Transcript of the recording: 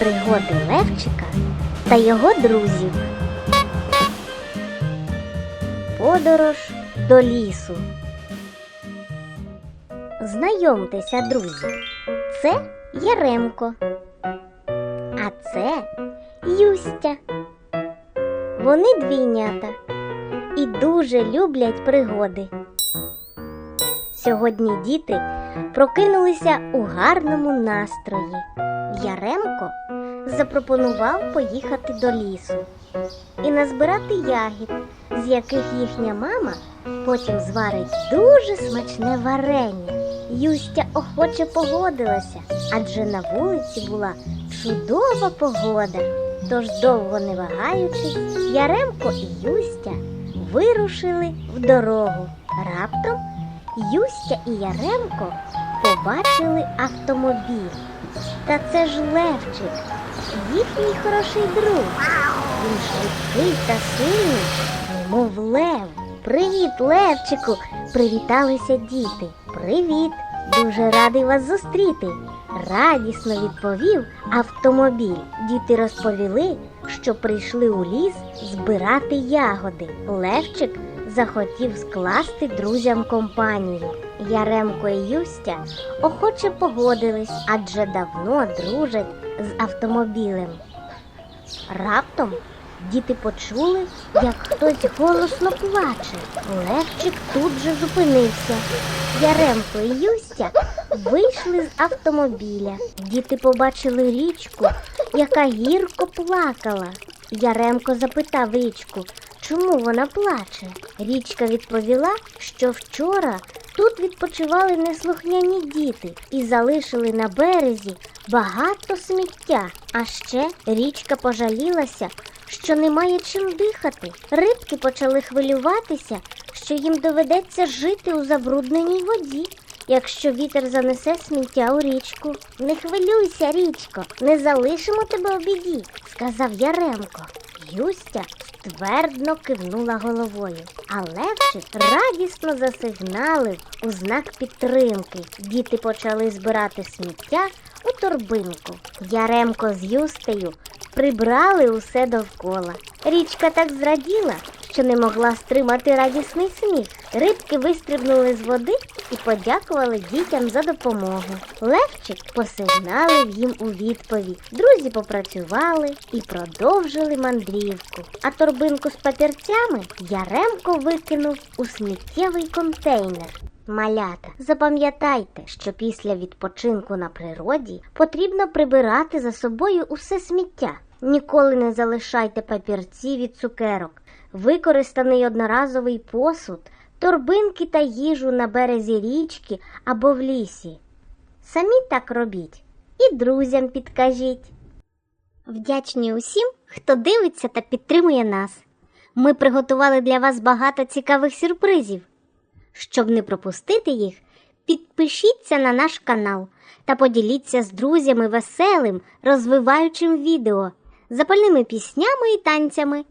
пригоди Левчика та його друзів. Подорож до лісу. Знайомтеся, друзі, це Яремко, а це Юстя. Вони двійнята і дуже люблять пригоди. Сьогодні діти прокинулися у гарному настрої. Яремко запропонував поїхати до лісу і назбирати ягід, з яких їхня мама потім зварить дуже смачне варення. Юстя охоче погодилася, адже на вулиці була чудова погода. Тож, довго не вагаючись, Яремко і Юстя вирушили в дорогу. Раптом Юстя і Яремко побачили автомобіль. Та це ж Левчик, їхній хороший друг. Він швидкий та сильний, мов лев. Привіт, Левчику! Привіталися діти. Привіт! Дуже радий вас зустріти. Радісно відповів автомобіль. Діти розповіли, що прийшли у ліс збирати ягоди. Левчик захотів скласти друзям компанію. Яремко і Юстя охоче погодились, адже давно дружать з автомобілем. Раптом діти почули, як хтось голосно плаче. Левчик тут же зупинився. Яремко і Юстя вийшли з автомобіля. Діти побачили річку, яка гірко плакала. Яремко запитав річку, чому вона плаче. Річка відповіла, що вчора тут відпочивали неслухняні діти і залишили на березі багато сміття. А ще річка пожалілася, що немає чим дихати. Рибки почали хвилюватися, що їм доведеться жити у забрудненій воді. Якщо вітер занесе сміття у річку, не хвилюйся, річко, не залишимо тебе у біді, сказав Яремко. Юстя ствердно кивнула головою, а Левчик радісно засигналив у знак підтримки. Діти почали збирати сміття у торбинку. Яремко з Юстею прибрали усе довкола. Річка так зраділа, що не могла стримати радісний сміх. Рибки вистрибнули з води і подякували дітям за допомогу. Левчик посигналив їм у відповідь. Друзі попрацювали і продовжили мандрівку. А торбинку з папірцями Яремко викинув у сміттєвий контейнер. Малята, запам'ятайте, що після відпочинку на природі потрібно прибирати за собою усе сміття. Ніколи не залишайте папірці від цукерок, використаний одноразовий посуд, торбинки та їжу на березі річки або в лісі. Самі так робіть і друзям підкажіть. Вдячні усім, хто дивиться та підтримує нас. Ми приготували для вас багато цікавих сюрпризів. Щоб не пропустити їх, підпишіться на наш канал та поділіться з друзями веселим, розвиваючим відео, запальними піснями і танцями.